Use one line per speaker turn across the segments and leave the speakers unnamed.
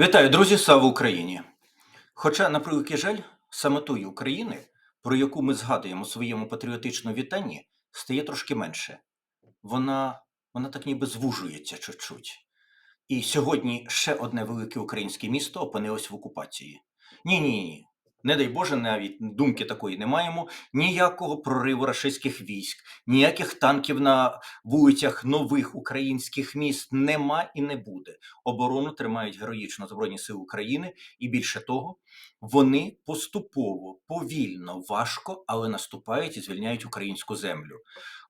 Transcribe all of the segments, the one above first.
Вітаю, друзі! Слава Україні! Хоча, на превеликий жаль, тої України, про яку ми згадуємо у своєму патріотичному вітанні, стає трошки менше. Вона, вона так ніби звужується чуть-чуть. І сьогодні ще одне велике українське місто опинилось в окупації. Ні, ні, ні. Не дай Боже, навіть думки такої не маємо. Ніякого прориву рашистських військ, ніяких танків на вулицях нових українських міст нема і не буде оборону тримають героїчно Збройні Сили України, і більше того, вони поступово, повільно, важко, але наступають і звільняють українську землю.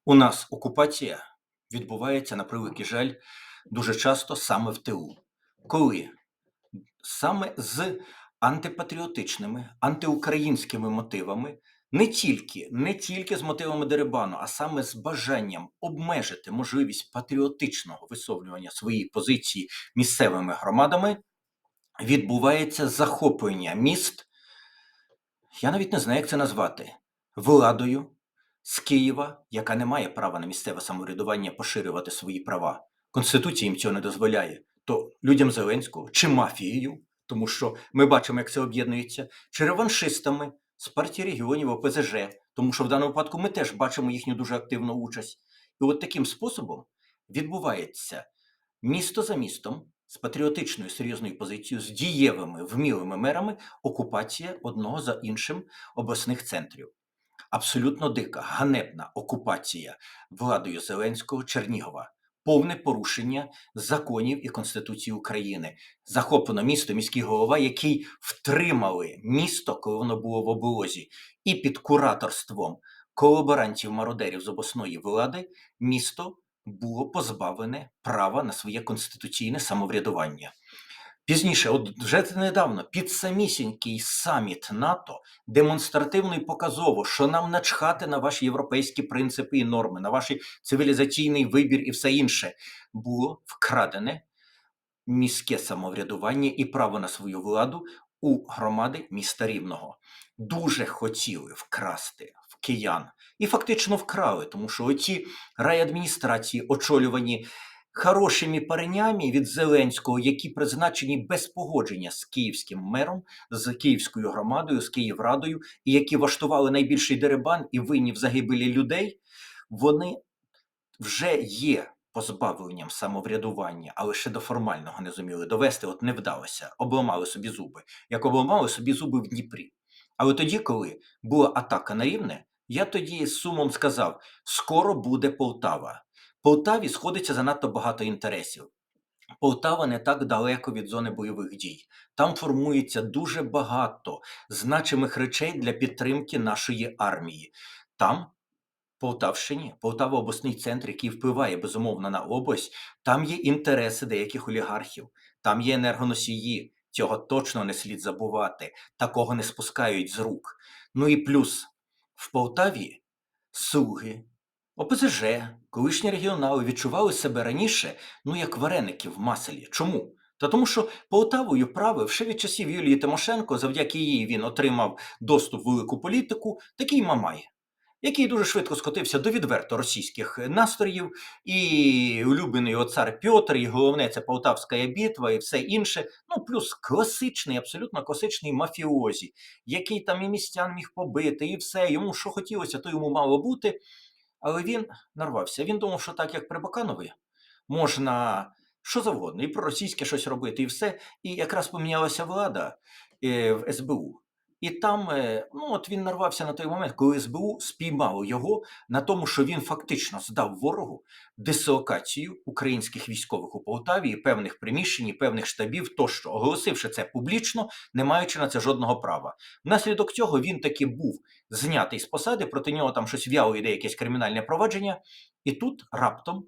У нас окупація відбувається на превеликий жаль дуже часто саме в тилу. Коли саме з антипатріотичними, антиукраїнськими мотивами, не тільки, не тільки з мотивами дерибану, а саме з бажанням обмежити можливість патріотичного висловлювання своєї позиції місцевими громадами, відбувається захоплення міст. Я навіть не знаю, як це назвати, владою з Києва, яка не має права на місцеве самоврядування поширювати свої права. Конституція їм цього не дозволяє. То людям Зеленського чи мафією, тому що ми бачимо, як це об'єднується, чи реваншистами з партії регіонів ОПЗЖ, тому що в даному випадку ми теж бачимо їхню дуже активну участь. І от таким способом відбувається місто за містом з патріотичною серйозною позицією, з дієвими вмілими мерами окупація одного за іншим обласних центрів. Абсолютно дика, ганебна окупація владою Зеленського Чернігова. Повне порушення законів і Конституції України. Захоплено місто, міський голова, який втримали місто, коли воно було в облозі, і під кураторством колаборантів-мародерів з обласної влади місто було позбавлене права на своє конституційне самоврядування. Пізніше, от вже недавно, під самісінький саміт НАТО демонстративно і показово, що нам начхати на ваші європейські принципи і норми, на ваш цивілізаційний вибір і все інше, було вкрадене міське самоврядування і право на свою владу у громади міста Рівного. Дуже хотіли вкрасти в киян і фактично вкрали, тому що оці райадміністрації, очолювані хорошими паренями від Зеленського, які призначені без погодження з київським мером, з київською громадою, з Київрадою, і які влаштували найбільший деребан і винні в загибелі людей, вони вже є позбавленням самоврядування, але ще до формального не зуміли довести, от не вдалося, обламали собі зуби, як обламали собі зуби в Дніпрі. Але тоді, коли була атака на рівне, я тоді з сумом сказав: скоро буде Полтава. Полтаві сходиться занадто багато інтересів. Полтава не так далеко від зони бойових дій. Там формується дуже багато значимих речей для підтримки нашої армії. Там, Полтавщині, Полтава обласний центр, який впливає безумовно на область, там є інтереси деяких олігархів, там є енергоносії. Цього точно не слід забувати, такого не спускають з рук. Ну і плюс в Полтаві слуги, ОПЗЖ, колишні регіонали відчували себе раніше, ну як вареники в маселі. Чому? Та тому, що Полтавою правив ще від часів Юлії Тимошенко, завдяки їй він отримав доступ в велику політику, такий Мамай, який дуже швидко скотився до відверто російських настроїв, і улюблений його цар Пьотр, і головне це Полтавська битва і все інше. Ну, плюс класичний, абсолютно класичний мафіозі, який там і містян міг побити, і все. Йому що хотілося, то йому мало бути. Але він нарвався. Він думав, що так, як при Баканові, можна що завгодно, і проросійське щось робити, і все. І якраз помінялася влада е, в СБУ. І там, е, ну от він нарвався на той момент, коли СБУ спіймало його на тому, що він фактично здав ворогу дислокацію українських військових у Полтаві, і певних приміщень, і певних штабів, тощо, оголосивши це публічно, не маючи на це жодного права. Внаслідок цього він таки був знятий з посади, проти нього там щось в'яло йде якесь кримінальне провадження. І тут раптом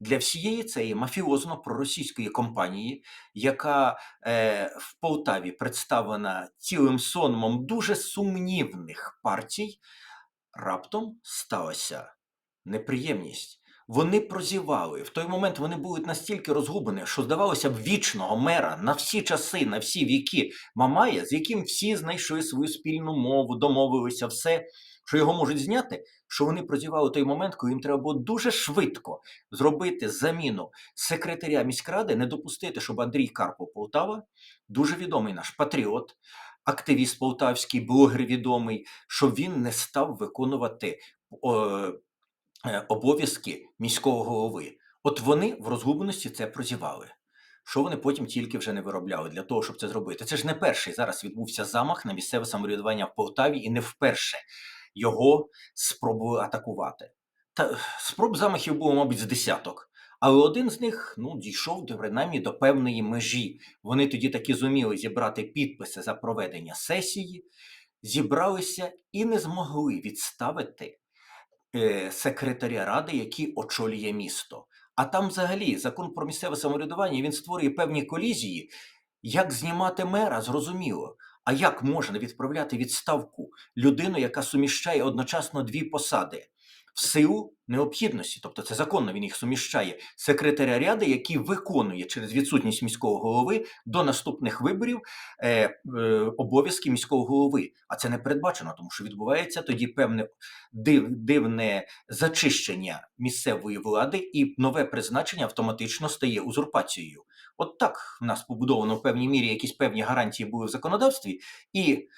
для всієї цієї мафіозно-проросійської компанії, яка е, в Полтаві представлена цілим сонмом дуже сумнівних партій, раптом сталася неприємність. Вони прозівали. В той момент вони були настільки розгублені, що здавалося б вічного мера на всі часи, на всі віки Мамая, з яким всі знайшли свою спільну мову, домовилися все. Що його можуть зняти, що вони прозівали той момент, коли їм треба було дуже швидко зробити заміну секретаря міськради, не допустити, щоб Андрій Карпов Полтава, дуже відомий наш патріот, активіст полтавський, блогер відомий, щоб він не став виконувати е, обов'язки міського голови. От вони в розгубленості це прозівали. Що вони потім тільки вже не виробляли для того, щоб це зробити? Це ж не перший зараз відбувся замах на місцеве самоврядування в Полтаві, і не вперше його спробували атакувати. Та спроб замахів було, мабуть, з десяток. Але один з них ну, дійшов до принаймні до певної межі. Вони тоді таки зуміли зібрати підписи за проведення сесії, зібралися і не змогли відставити е, секретаря ради, який очолює місто. А там, взагалі, закон про місцеве самоврядування він створює певні колізії. Як знімати мера, зрозуміло. А як можна відправляти відставку людину, яка суміщає одночасно дві посади? В силу необхідності, тобто це законно він їх суміщає, секретаря ряди, який виконує через відсутність міського голови до наступних виборів е, е, обов'язки міського голови. А це не передбачено, тому що відбувається тоді певне див, дивне зачищення місцевої влади, і нове призначення автоматично стає узурпацією. От так в нас побудовано в певній мірі якісь певні гарантії були в законодавстві, і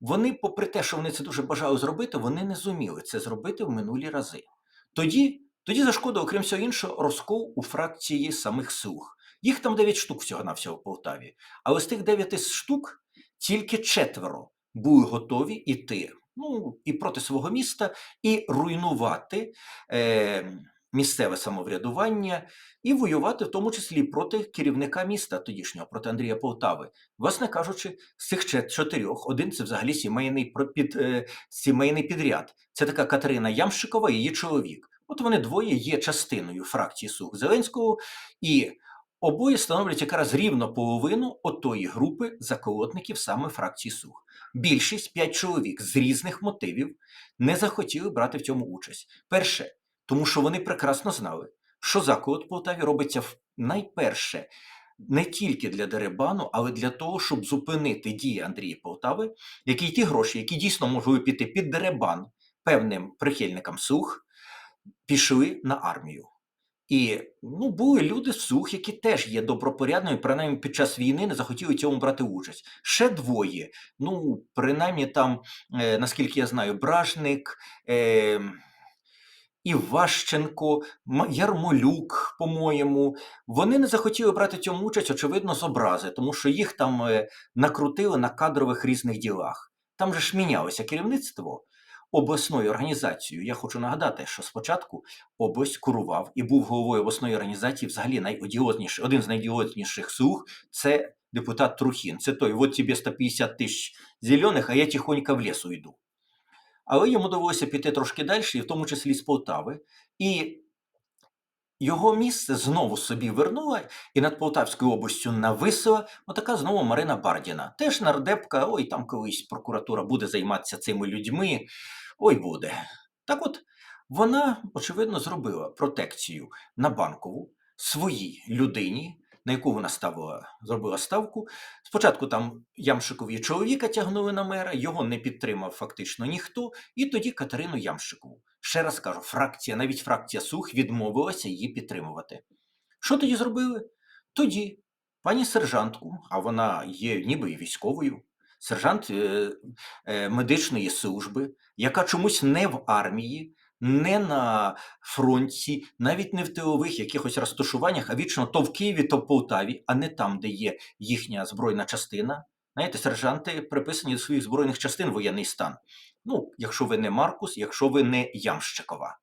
вони, попри те, що вони це дуже бажали зробити, вони не зуміли це зробити в минулі рази. Тоді, тоді зашкодив, окрім всього іншого, розкол у фракції самих слуг. Їх там 9 штук всього на всього в Полтаві. Але з тих 9 штук тільки четверо були готові йти ну, і проти свого міста, і руйнувати. Е, місцеве самоврядування і воювати, в тому числі проти керівника міста тодішнього, проти Андрія Полтави. Власне кажучи, з цих чотирьох один це взагалі сімейний під, е, сімейний підряд. Це така Катерина Ямщикова, і її чоловік. От вони двоє є частиною фракції Сух Зеленського, і обоє становлять якраз рівно половину отої групи заколотників саме фракції Сух. Більшість п'ять чоловік з різних мотивів не захотіли брати в цьому участь. Перше, тому що вони прекрасно знали, що заколот в Полтаві робиться в- найперше не тільки для деребану, але для того, щоб зупинити дії Андрія Полтави, які ті гроші, які дійсно могли піти під деребан певним прихильникам сух, пішли на армію. І ну, були люди з сух, які теж є добропорядними, принаймні під час війни не захотіли цьому брати участь. Ще двоє. Ну, принаймні там, е, наскільки я знаю, Бражник. Е, Іващенко, Ярмолюк, по-моєму, вони не захотіли брати цьому участь, очевидно, з образи, тому що їх там е, накрутили на кадрових різних ділах. Там же ж мінялося керівництво обласною організацією. Я хочу нагадати, що спочатку область курував і був головою обласної організації взагалі найодіозніший, один з найодіозніших слуг це депутат Трухін. Це той, от тобі 150 тисяч зелених, а я тихонько в лісу йду. Але йому довелося піти трошки далі, і в тому числі з Полтави. І його місце знову собі вернула, і над Полтавською областю нависла отака знову Марина Бардіна. Теж нардепка, ой, там колись прокуратура буде займатися цими людьми. Ой, буде. Так от, вона, очевидно, зробила протекцію на банкову своїй людині, на яку вона ставила, зробила ставку. Спочатку там Ямшикові чоловіка тягнули на мера, його не підтримав фактично ніхто, і тоді Катерину Ямшикову. Ще раз кажу, фракція, навіть фракція Сух відмовилася її підтримувати. Що тоді зробили? Тоді пані сержантку, а вона є ніби військовою, сержант е, е, медичної служби, яка чомусь не в армії, не на фронті, навіть не в тилових якихось розташуваннях, а вічно то в Києві, то в Полтаві, а не там, де є їхня збройна частина. Знаєте, сержанти приписані до своїх збройних частин воєнний стан. Ну, якщо ви не Маркус, якщо ви не Ямщикова,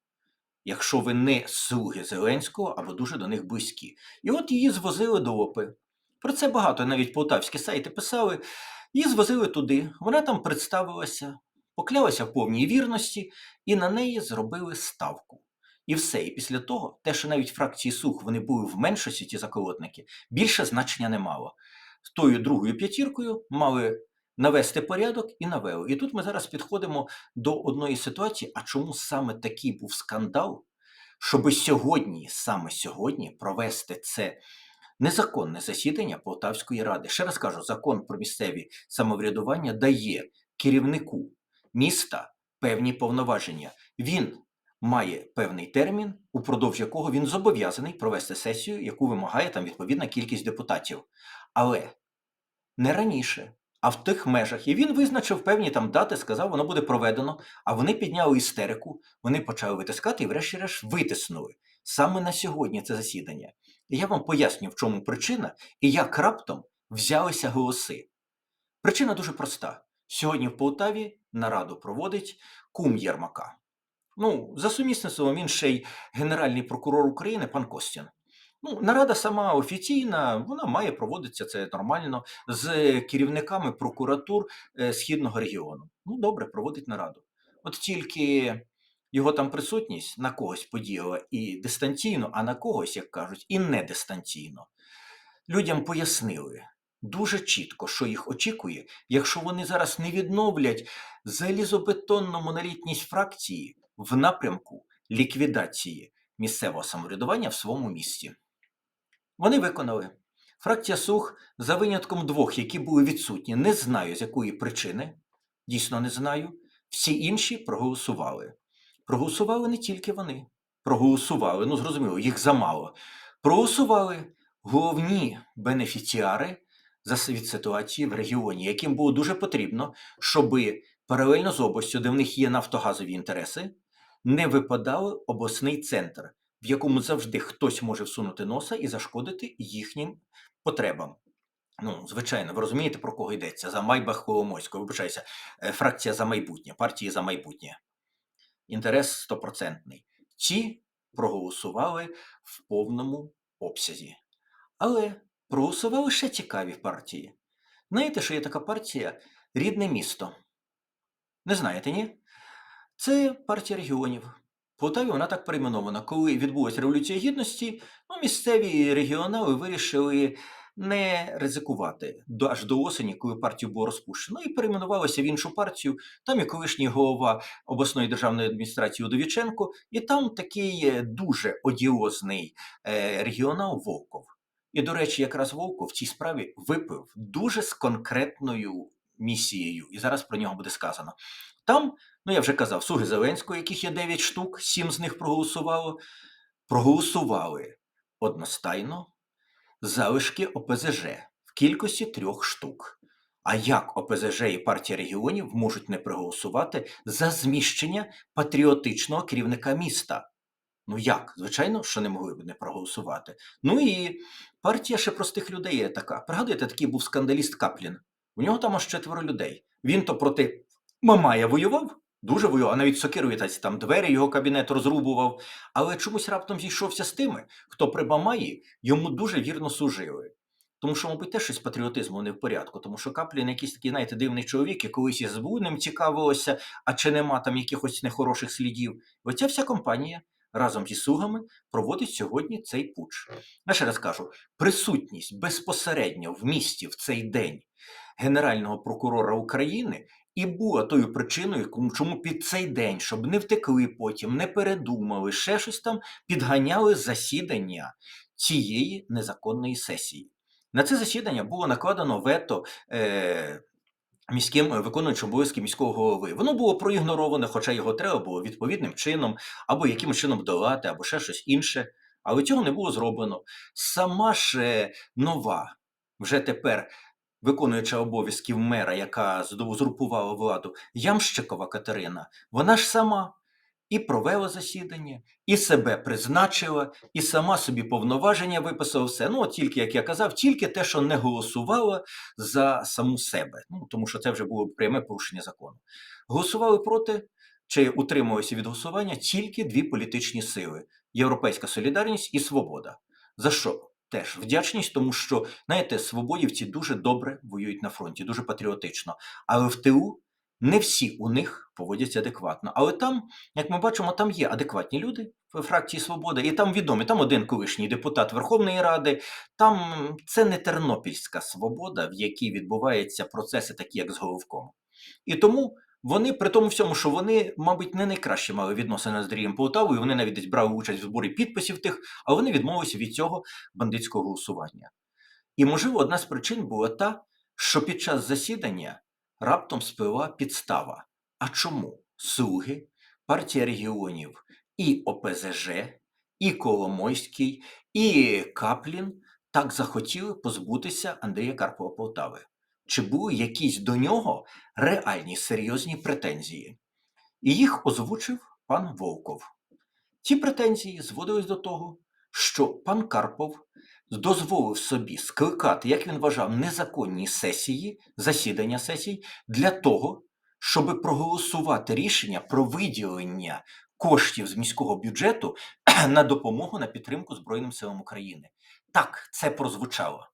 якщо ви не слуги Зеленського або дуже до них близькі. І от її звозили до ОПи. Про це багато навіть полтавські сайти писали. Її звозили туди, вона там представилася, поклялася в повній вірності, і на неї зробили ставку. І все. І після того, те, що навіть фракції Сух вони були в меншості, ті заколотники, більше значення не мало. З тою другою п'ятіркою мали навести порядок і навели. І тут ми зараз підходимо до одної ситуації, а чому саме такий був скандал, щоби сьогодні, саме сьогодні, провести це незаконне засідання Полтавської ради. Ще раз кажу, закон про місцеві самоврядування дає керівнику міста певні повноваження. Він має певний термін, упродовж якого він зобов'язаний провести сесію, яку вимагає там відповідна кількість депутатів. Але не раніше, а в тих межах. І він визначив певні там дати, сказав, воно буде проведено. А вони підняли істерику, вони почали витискати і, врешті-решт, витиснули саме на сьогодні це засідання. І я вам поясню, в чому причина і як раптом взялися голоси. Причина дуже проста. Сьогодні в Полтаві нараду проводить кум Єрмака. Ну, за сумісництвом він ще й генеральний прокурор України пан Костін. Ну, нарада сама офіційна, вона має проводитися це нормально з керівниками прокуратур е, східного регіону. Ну, добре, проводить нараду. От тільки його там присутність на когось подіяла і дистанційно, а на когось, як кажуть, і не дистанційно. Людям пояснили дуже чітко, що їх очікує, якщо вони зараз не відновлять залізобетонну монолітність фракції в напрямку ліквідації місцевого самоврядування в своєму місті. Вони виконали. Фракція Сух, за винятком двох, які були відсутні, не знаю з якої причини, дійсно не знаю. Всі інші проголосували. Проголосували не тільки вони. Проголосували, ну зрозуміло, їх замало. Проголосували головні бенефіціари від ситуації в регіоні, яким було дуже потрібно, щоб паралельно з областю, де в них є нафтогазові інтереси, не випадав обласний центр, в якому завжди хтось може всунути носа і зашкодити їхнім потребам. Ну, звичайно, ви розумієте, про кого йдеться? За Майбах Коломойського, вибачаюся, е, фракція за майбутнє, партії за майбутнє. Інтерес стопроцентний. Ці проголосували в повному обсязі. Але проголосували ще цікаві партії. Знаєте, що є така партія Рідне місто? Не знаєте, ні? Це партія регіонів. В Полтаві вона так перейменована. Коли відбулася Революція Гідності, ну, місцеві регіонали вирішили не ризикувати аж до осені, коли партію було розпущено, і перейменувалися в іншу партію. Там і колишній голова обласної державної адміністрації Удовіченко, і там такий е, дуже одіозний е, регіонал Волков. І, до речі, якраз Волков в цій справі випив дуже з конкретною місією, і зараз про нього буде сказано. Там Ну, я вже казав, слуги Зеленського, яких є 9 штук, 7 з них проголосувало, проголосували одностайно залишки ОПЗЖ в кількості трьох штук. А як ОПЗЖ і партія регіонів можуть не проголосувати за зміщення патріотичного керівника міста? Ну як? Звичайно, що не могли б не проголосувати. Ну і партія ще простих людей є така. Пригадуєте, такий був скандаліст Каплін. У нього там аж четверо людей. Він то проти Мамая воював, дуже воював, а навіть сокирою та там двері його кабінет розрубував. Але чомусь раптом зійшовся з тими, хто при Мамаї йому дуже вірно служили. Тому що, мабуть, теж щось патріотизму не в порядку, тому що Каплін якийсь такий, знаєте, дивний чоловік, і колись із СБУ ним цікавилося, а чи нема там якихось нехороших слідів. Оця вся компанія разом зі слугами проводить сьогодні цей пуч. Я ще раз кажу: присутність безпосередньо в місті в цей день Генерального прокурора України і була тою причиною, чому під цей день, щоб не втекли потім, не передумали, ще щось там, підганяли засідання цієї незаконної сесії. На це засідання було накладено вето е, міським е, виконуючим обов'язки міського голови. Воно було проігнороване, хоча його треба було відповідним чином, або яким чином долати, або ще щось інше. Але цього не було зроблено. Сама ж е, нова, вже тепер виконуюча обов'язків мера, яка узурпувала владу, Ямщикова Катерина, вона ж сама і провела засідання, і себе призначила, і сама собі повноваження виписала все. Ну, от тільки, як я казав, тільки те, що не голосувала за саму себе. Ну, тому що це вже було пряме порушення закону. Голосували проти чи утримувалися від голосування тільки дві політичні сили: Європейська Солідарність і Свобода. За що? Теж вдячність, тому що, знаєте, свободівці дуже добре воюють на фронті, дуже патріотично. Але в ТУ не всі у них поводяться адекватно. Але там, як ми бачимо, там є адекватні люди в фракції Свобода, і там відомі, там один колишній депутат Верховної Ради. Там це не тернопільська свобода, в якій відбуваються процеси, такі як з Головком. І тому вони, при тому всьому, що вони, мабуть, не найкраще мали відносини з Андрієм Полтавою, вони навіть десь брали участь в зборі підписів тих, а вони відмовилися від цього бандитського голосування. І, можливо, одна з причин була та, що під час засідання раптом спливла підстава. А чому? Суги, партія регіонів, і ОПЗЖ, і Коломойський, і Каплін так захотіли позбутися Андрія Карпова Полтави? Чи були якісь до нього реальні серйозні претензії? І їх озвучив пан Волков. Ці претензії зводились до того, що пан Карпов дозволив собі скликати, як він вважав, незаконні сесії, засідання сесій для того, щоб проголосувати рішення про виділення коштів з міського бюджету на допомогу на підтримку Збройним силам України. Так, це прозвучало.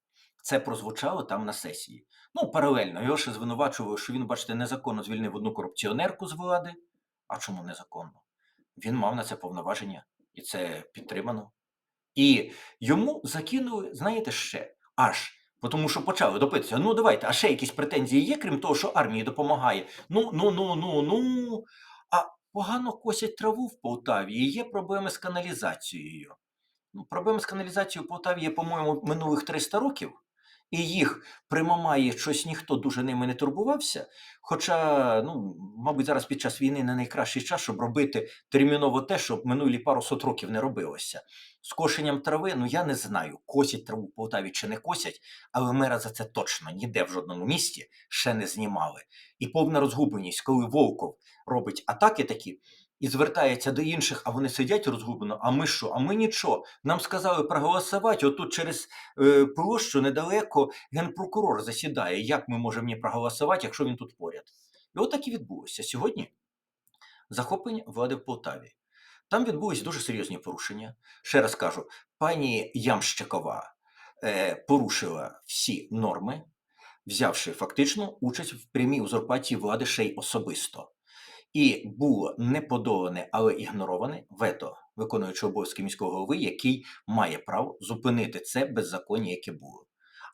Це прозвучало там на сесії. Ну, паралельно, його ще звинувачували, що він, бачите, незаконно звільнив одну корупціонерку з влади. А чому незаконно? Він мав на це повноваження, і це підтримано. І йому закинули, знаєте, ще аж. Тому що почали допитися. Ну, давайте, а ще якісь претензії є, крім того, що армії допомагає. Ну, ну, ну, ну, ну. А погано косять траву в Полтаві і є проблеми з каналізацією. Ну, проблеми з каналізацією в Полтаві є, по-моєму, минулих 300 років, і їх примамає щось ніхто дуже ними не турбувався. Хоча, ну, мабуть, зараз під час війни не найкращий час, щоб робити терміново те, що минулі пару сот років не робилося. З кошенням трави, ну я не знаю, косять траву в Полтаві чи не косять, але мера за це точно ніде в жодному місті ще не знімали. І повна розгубленість, коли Волков робить атаки такі і звертається до інших, а вони сидять розгублено. А ми що? А ми нічого. Нам сказали проголосувати. Отут через е, площу недалеко генпрокурор засідає. Як ми можемо не проголосувати, якщо він тут поряд? І от так і відбулося сьогодні. Захоплення влади в Полтаві. Там відбулись дуже серйозні порушення. Ще раз кажу, пані Ямщикова е, порушила всі норми, взявши фактично участь в прямій узурпації влади ще й особисто. І було не подолане, але ігнороване вето виконуючого обов'язки міського голови, який має право зупинити це беззаконня, яке було.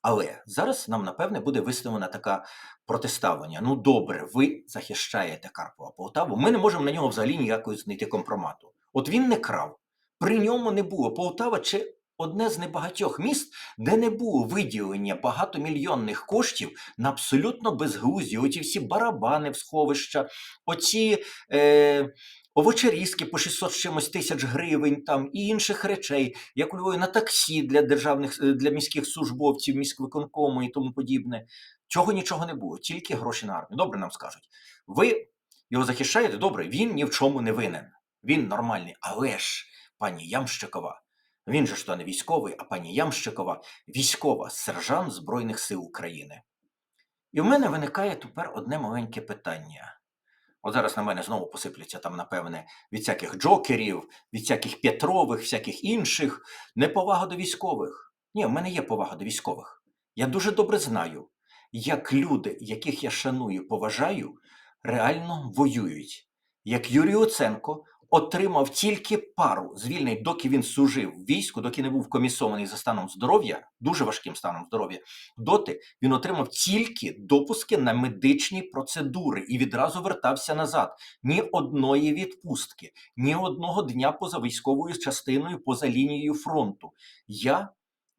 Але зараз нам, напевне, буде виставлена така протиставлення. Ну, добре, ви захищаєте Карпова Полтаву. Ми не можемо на нього взагалі ніякої знайти компромату. От він не крав, при ньому не було. Полтава чи одне з небагатьох міст, де не було виділення багатомільйонних коштів на абсолютно безглузді. Оці всі барабани в сховища, оці е, овочерізки по 600 з чимось тисяч гривень там і інших речей, як у Львові на таксі для державних е, для міських службовців, міськвиконкому і тому подібне. Цього нічого не було, тільки гроші на армію. Добре нам скажуть. Ви його захищаєте? Добре, він ні в чому не винен. Він нормальний. Але ж, пані Ямщикова, він же ж то не військовий, а пані Ямщикова військова сержант Збройних сил України. І в мене виникає тепер одне маленьке питання. От зараз на мене знову посипляться там, напевне, від всяких джокерів, від всяких Петрових, всяких інших, неповага до військових. Ні, в мене є повага до військових. Я дуже добре знаю, як люди, яких я шаную, поважаю, реально воюють. Як Юрій Оценко отримав тільки пару звільнень, доки він служив в війську, доки не був комісований за станом здоров'я, дуже важким станом здоров'я, доти він отримав тільки допуски на медичні процедури і відразу вертався назад. Ні одної відпустки, ні одного дня поза військовою частиною, поза лінією фронту. Я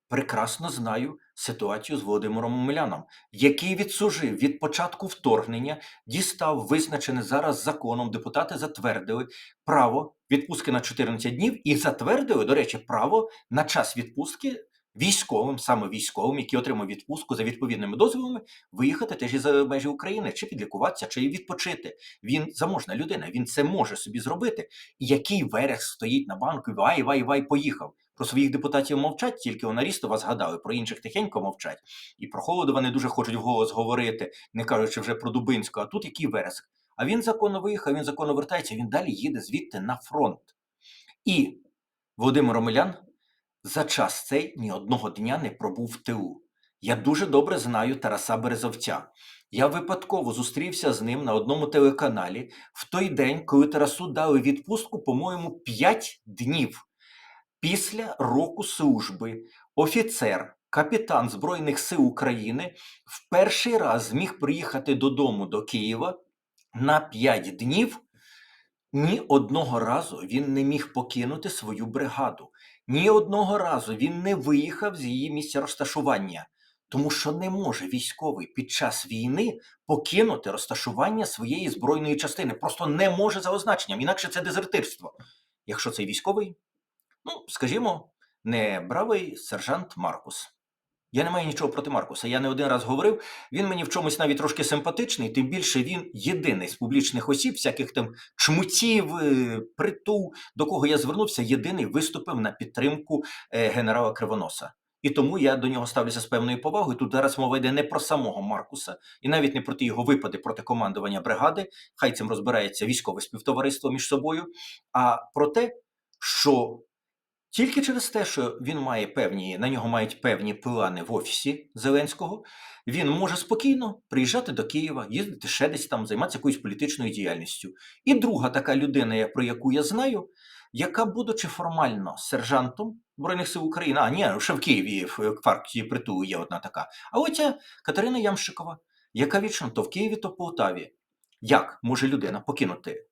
прекрасно знаю ситуацію з Володимиром Омеляном, який відслужив від початку вторгнення, дістав визначене зараз законом. Депутати затвердили право відпустки на 14 днів і затвердили, до речі, право на час відпустки військовим, саме військовим, які отримують відпустку за відповідними дозволами, виїхати теж і за межі України, чи підлікуватися, чи відпочити. Він заможна людина, він це може собі зробити. Який верех стоїть на банку, вай, вай, вай, поїхав. Про своїх депутатів мовчать, тільки у Нарістова згадали, про інших тихенько мовчать. І про Холодова не дуже хочуть вголос говорити, не кажучи вже про Дубинського, а тут який вереск. А він законно виїхав, він законно вертається, він далі їде звідти на фронт. І Володимир Омелян за час цей ні одного дня не пробув в ТУ. Я дуже добре знаю Тараса Березовця. Я випадково зустрівся з ним на одному телеканалі в той день, коли Тарасу дали відпустку, по-моєму, 5 днів. Після року служби офіцер, капітан Збройних сил України в перший раз зміг приїхати додому до Києва на 5 днів. Ні одного разу він не міг покинути свою бригаду. Ні одного разу він не виїхав з її місця розташування. Тому що не може військовий під час війни покинути розташування своєї збройної частини. Просто не може за означенням, інакше це дезертирство. Якщо цей військовий, ну, скажімо, не бравий сержант Маркус. Я не маю нічого проти Маркуса. Я не один раз говорив, він мені в чомусь навіть трошки симпатичний, тим більше він єдиний з публічних осіб, всяких там чмутів, е, притул, до кого я звернувся, єдиний виступив на підтримку е, генерала Кривоноса. І тому я до нього ставлюся з певною повагою. Тут зараз мова йде не про самого Маркуса, і навіть не про ті його випади проти командування бригади. Хай цим розбирається військове співтовариство між собою, а про те, що тільки через те, що він має певні, на нього мають певні плани в офісі Зеленського, він може спокійно приїжджати до Києва, їздити ще десь там, займатися якоюсь політичною діяльністю. І друга така людина, про яку я знаю, яка, будучи формально сержантом Збройних сил України, а ні, ще в Києві в партії притулу є одна така. А от ця Катерина Ямщикова, яка вічно то в Києві, то в Полтаві. Як може людина покинути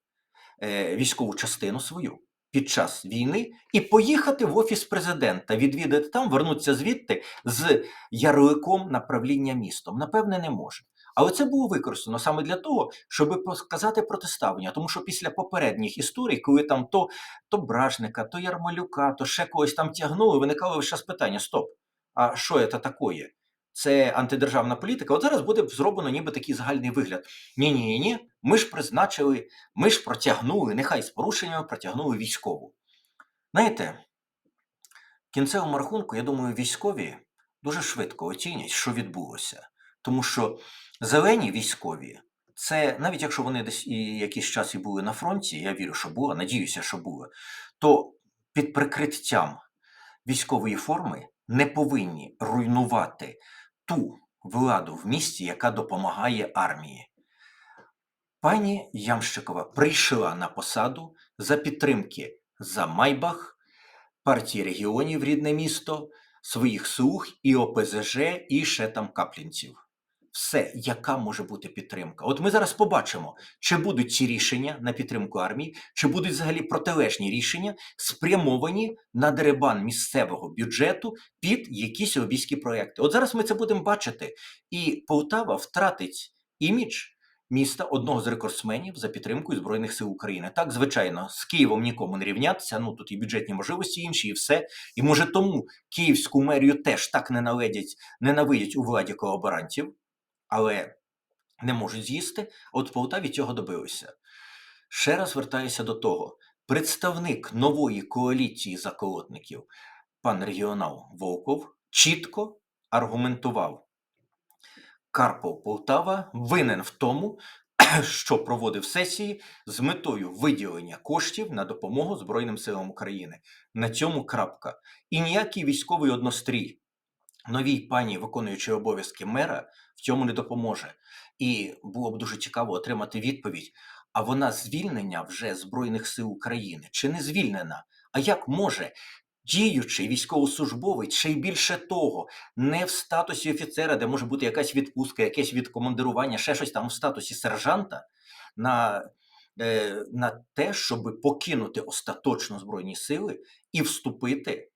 е, військову частину свою під час війни і поїхати в офіс президента, відвідати там, вернутися звідти з ярликом направління містом? Напевне, не може. Але це було використано саме для того, щоб показати протиставлення. Тому що після попередніх історій, коли там то, то Бражника, то Ярмолюка, то ще когось там тягнули, виникало весь час питання: стоп, а що це таке? Це антидержавна політика. От зараз буде зроблено ніби такий загальний вигляд. Ні, ні, ні, ми ж призначили, ми ж протягнули, нехай з порушеннями протягнули військову. Знаєте, в кінцевому рахунку, я думаю, військові дуже швидко оцінять, що відбулося. Тому що зелені військові, це навіть якщо вони десь і якийсь час і були на фронті, я вірю, що було, надіюся, що було, то під прикриттям військової форми не повинні руйнувати ту владу в місті, яка допомагає армії. Пані Ямщикова прийшла на посаду за підтримки за Майбах, партії регіонів рідне місто, своїх слуг і ОПЗЖ, і ще там каплінців. Все, яка може бути підтримка? От ми зараз побачимо, чи будуть ці рішення на підтримку армії, чи будуть взагалі протилежні рішення, спрямовані на деребан місцевого бюджету під якісь лобійські проекти. От зараз ми це будемо бачити, і Полтава втратить імідж міста одного з рекордсменів за підтримкою Збройних сил України. Так, звичайно, з Києвом нікому не рівнятися. Ну тут і бюджетні можливості інші, і все. І може тому київську мерію теж так ненавидять, ненавидять у владі колаборантів, але не можуть з'їсти. От Полтаві цього добилися. Ще раз вертаюся до того: представник нової коаліції заколотників, пан регіонал Волков, чітко аргументував. Карпов Полтава винен в тому, що проводив сесії з метою виділення коштів на допомогу Збройним силам України. На цьому крапка. І ніякий військовий однострій новій пані, виконуючій обов'язки мера, в цьому не допоможе. І було б дуже цікаво отримати відповідь: а вона звільнення вже Збройних сил України чи не звільнена? А як може діючий військовослужбовець, ще й більше того, не в статусі офіцера, де може бути якась відпустка, якесь відкомандирування, ще щось там в статусі сержанта, на, е, на те, щоб покинути остаточно Збройні сили і вступити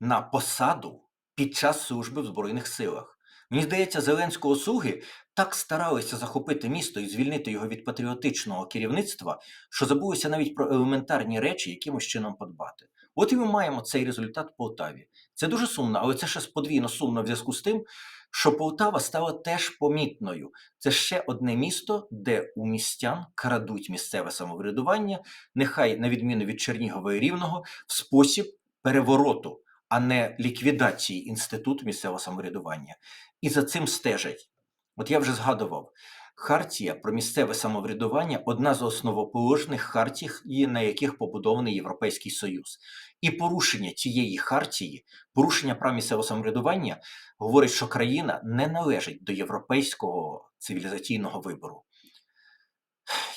на посаду під час служби в Збройних силах. Мені здається, Зеленського слуги так старалися захопити місто і звільнити його від патріотичного керівництва, що забулися навіть про елементарні речі, якимось чином подбати. От і ми маємо цей результат в Полтаві. Це дуже сумно, але це ще подвійно сумно в зв'язку з тим, що Полтава стала теж помітною. Це ще одне місто, де у містян крадуть місцеве самоврядування, нехай на відміну від Чернігова і Рівного, в спосіб перевороту, а не ліквідації інституту місцевого самоврядування. І за цим стежать. От я вже згадував. Хартія про місцеве самоврядування одна з основоположних хартій, на яких побудований Європейський Союз. І порушення цієї хартії, порушення прав місцевого самоврядування говорить, що країна не належить до європейського цивілізаційного вибору.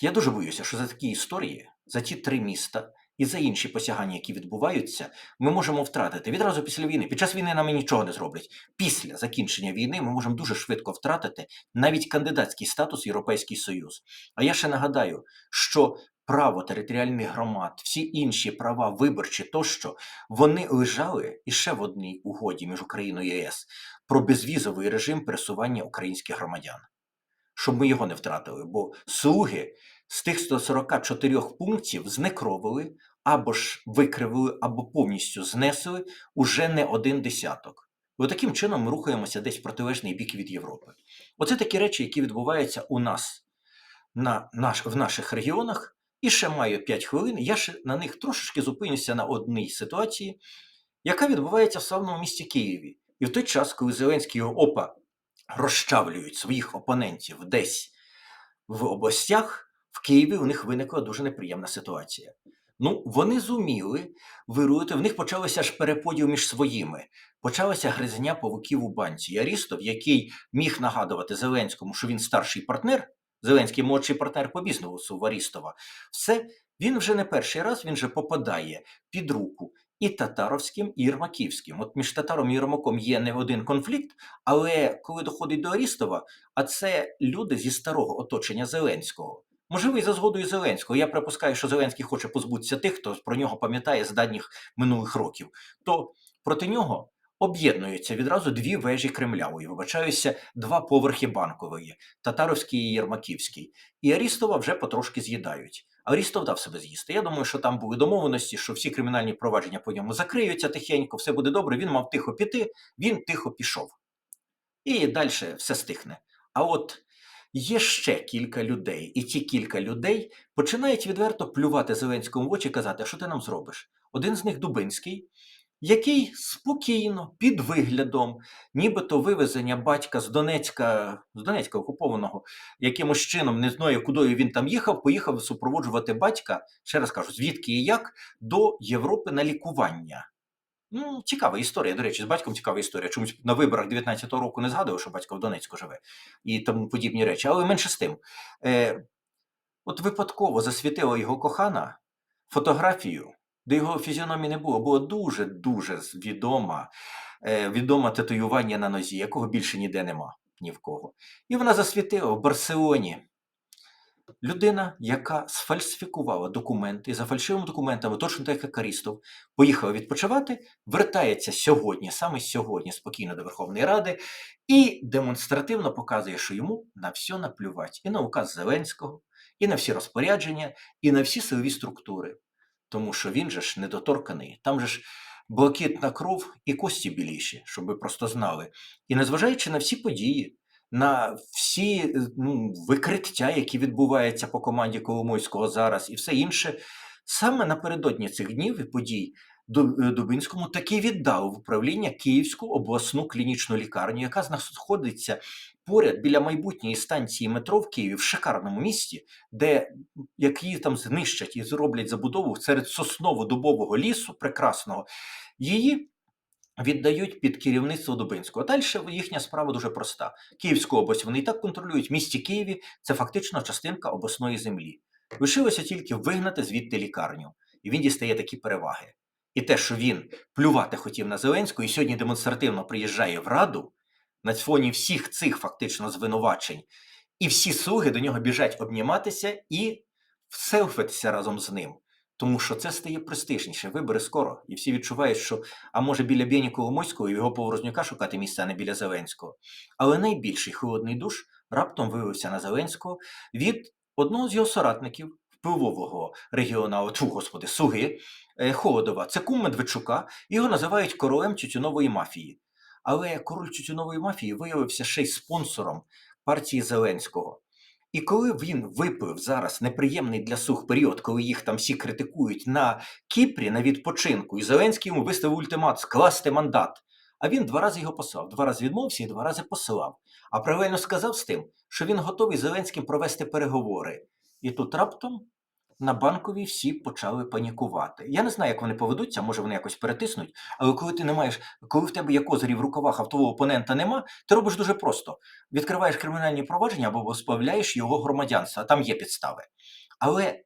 Я дуже боюся, що за такі історії, за ті три міста і за інші посягання, які відбуваються, ми можемо втратити відразу після війни. Під час війни нам нічого не зроблять. Після закінчення війни ми можемо дуже швидко втратити навіть кандидатський статус Європейський Союз. А я ще нагадаю, що право територіальних громад, всі інші права виборчі тощо, вони лежали іще в одній угоді між Україною і ЄС про безвізовий режим пересування українських громадян. Щоб ми його не втратили, бо слуги з тих 144 пунктів знекровили або ж викривили, або повністю знесли уже не один десяток. І таким чином ми рухаємося десь в протилежний бік від Європи. Оце такі речі, які відбуваються у нас на наш, в наших регіонах. І ще маю 5 хвилин. Я ще на них трошечки зупинюся на одній ситуації, яка відбувається в славному місті Києві. І в той час, коли Зеленський і ОПА розчавлюють своїх опонентів десь в областях, в Києві у них виникла дуже неприємна ситуація. Ну, вони зуміли вируити, в них почалося аж переподіл між своїми. Почалася гризня павуків у банці. І Арістов, який міг нагадувати Зеленському, що він старший партнер, Зеленський молодший партнер по бізнесу в Арістова, все, він вже не перший раз, він вже попадає під руку і татаровським, і Єрмаківським. От між татаром і Єрмаком є не один конфлікт, але коли доходить до Арістова, а це люди зі старого оточення Зеленського. Можливо, і за згодою Зеленського. Я припускаю, що Зеленський хоче позбутися тих, хто про нього пам'ятає з давніх минулих років. То проти нього об'єднуються відразу дві вежі Кремля. Ой, вибачаюся, два поверхи банкової татаровський і Єрмаківський. І Арістова вже потрошки з'їдають. Арістов дав себе з'їсти. Я думаю, що там були домовленості, що всі кримінальні провадження по ньому закриються тихенько, все буде добре. Він мав тихо піти, він тихо пішов. І далі все стихне. А от є ще кілька людей, і ті кілька людей починають відверто плювати Зеленському в очі і казати, що ти нам зробиш? Один з них Дубинський, який спокійно, під виглядом, нібито вивезення батька з Донецька, з Донецька окупованого, якимось чином, не знаю, куди він там їхав, поїхав супроводжувати батька, ще раз кажу, звідки і як, до Європи на лікування. Ну, цікава історія. До речі, з батьком цікава історія. Чомусь на виборах 19-го року не згадував, що батько в Донецьку живе і тому подібні речі. Але менше з тим. Е, От випадково засвітила його кохана фотографію, де його фізіономії не було. Було дуже-дуже відома, е, відоме татуювання на нозі, якого більше ніде нема ні в кого. І вона засвітила в Барселоні. Людина, яка сфальсифікувала документи, за фальшивими документами, точно так як Карістов, поїхала відпочивати, вертається сьогодні, саме сьогодні, спокійно до Верховної Ради, і демонстративно показує, що йому на все наплювати. І на указ Зеленського, і на всі розпорядження, і на всі силові структури. Тому що він же ж недоторканий. Там же ж блакитна кров і кості біліші, щоб ви просто знали. І незважаючи на всі події, на всі е, ну, викриття, які відбуваються по команді Коломойського зараз, і все інше, саме напередодні цих днів і подій е, Дубинському таки віддав в управління Київську обласну клінічну лікарню, яка знаходиться поряд біля майбутньої станції метро в Києві в шикарному місті, де як її там знищать і зроблять забудову серед сосново-дубового лісу, прекрасного, її віддають під керівництво Дубинського. Далі їхня справа дуже проста. Київську область вони і так контролюють. Місті Києві це фактично частинка обласної землі. Лишилося тільки вигнати звідти лікарню, і він дістає такі переваги. І те, що він плювати хотів на Зеленську, і сьогодні демонстративно приїжджає в Раду на фоні всіх цих фактично звинувачень, і всі слуги до нього біжать обніматися і селфитися разом з ним. Тому що це стає престижніше. Вибори скоро, і всі відчувають, що а може біля Бєні Коломойського і його поворознюка шукати місця, а не біля Зеленського. Але найбільший холодний душ раптом виявився на Зеленського від одного з його соратників, впливового регіоналу, тьфу, господи, Суги е, Холодова. Це кум Медведчука, його називають королем тютюнової мафії. Але король тютюнової мафії виявився ще й спонсором партії Зеленського. І коли він випив зараз неприємний для сух період, коли їх там всі критикують на Кіпрі на відпочинку, і Зеленський йому виставив ультимат скласти мандат. А він два рази його послав, два рази відмовився і два рази посилав. А правильно сказав з тим, що він готовий Зеленським провести переговори. І тут раптом на банковій всі почали панікувати. Я не знаю, як вони поведуться, може вони якось перетиснуть, але коли ти не маєш, коли в тебе є козирі в рукавах, а в твого опонента нема, ти робиш дуже просто: відкриваєш кримінальні провадження або позбавляєш його громадянства, там є підстави. Але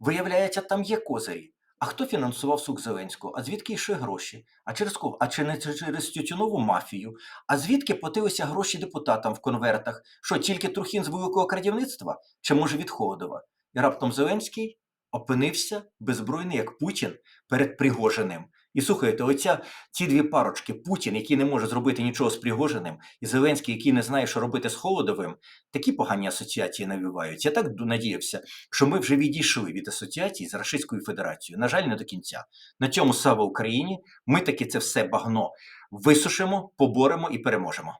виявляється, там є козирі. А хто фінансував сук Зеленського? А звідки йшли гроші? А через кого? А чи не через тютюнову мафію? А звідки платилися гроші депутатам в конвертах? Що тільки Трухін з великого крадівництва? Чи може від Холодова? І раптом Зеленський опинився беззбройний, як Путін перед Пригожиним. І слухайте, оця ці дві парочки: Путін, який не може зробити нічого з Пригожиним, і Зеленський, який не знає, що робити з Холодовим, такі погані асоціації навівають. Я так надіявся, що ми вже відійшли від асоціації з Російською Федерацією. На жаль, не до кінця. На цьому слава Україні. Ми таки це все багно висушимо, поборемо і переможемо.